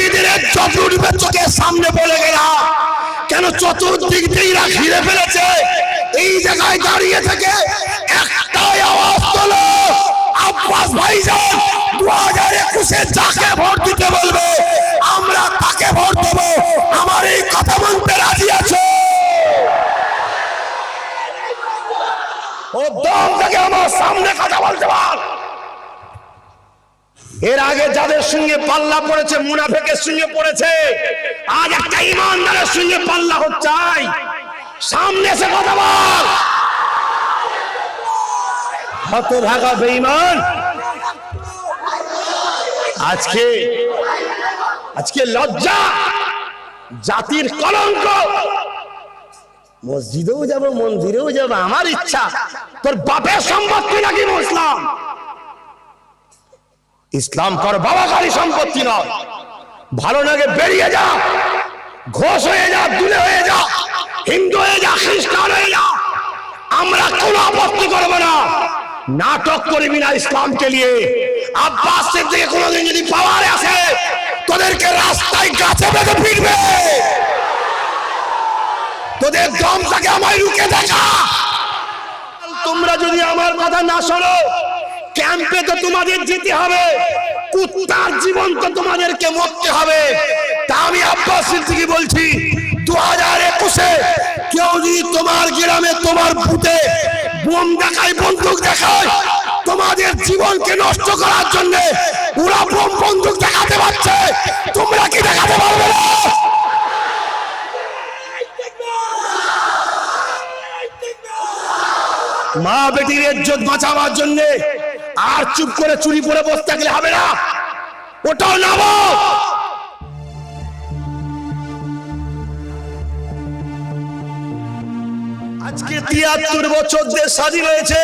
বেটিদের যত চোখের সামনে বলে গেলাম। কেন চতুর্দিক দিয়ে ঘিরে ফেলেছে? এই জায়গায় দাঁড়িয়ে থেকে একটাই আওয়াজ তোলো। আব্বাস ভাইজান দু হাজার একুশে যাকে ভোট দিতে বলবে, আমরা তাকে ভোট দেবো। আমার এই কথা মানতে রাজি আছে? ও দম থেকে আমার সামনে কথা বলতে পার। এর আগে যাদের সঙ্গে পাল্লা পড়েছে, মুনাফেকের সঙ্গে পড়েছে, আজ একটা ইমানদারের সঙ্গে পাল্লা হচ্ছে সামনে এসে কথা বল। হত ভাগা বেঈমান। আজকে আজকে লজ্জা, জাতির কলঙ্ক। মসজিদেও যাব, মন্দিরেও যাব, আমার ইচ্ছা। তোর বাপের সম্পত্তি নাকি মুসলাম ইসলাম কর বাবাকারী সম্পত্তি নয়। ভালো লাগে বেরিয়ে যা, ঘোষ হয়ে যা, দুলে হয়ে যা, হিন্দু হয়ে যা, খ্রিস্টান হয়ে যা, আমরা কোনো আপত্তি করব না। নাটক করবি না ইসলামকে নিয়ে। আব্বাসের দিকে কোনোদিন যদি পাওয়ার আসে, তোদেরকে রাস্তায় গাছে বেঁধে ফিরবে। তোদের দম থাকে আমায় রুকে দেখা। তোমরা যদি আমার কথা না শোনো ক্যাম্পে তো তোমাদের যেতে হবে। কুত্তার জীবন তো তোমাদেরকে মরতে হবে। তা আমি আব্বাস সিদ্দিকি বলছি দু হাজার একুশে কেউ যদি তোমার গ্রামে তোমার বুথে বোম দেখায়, বন্দুক দেখায়, তোমাদের জীবনকে নষ্ট করার জন্য ওরা বোম, বন্দুক দেখাতে পারছে। তোমরা কি দেখাতে পারবে না? মা বেটির ইজ্জত বাঁচাবার জন্য আর চুপ করে চুরি করে বসে থাকলে হবে না। ওটাও নামো আজকে তিয়াত্তর বছর দেশ স্বাধীন হয়েছে।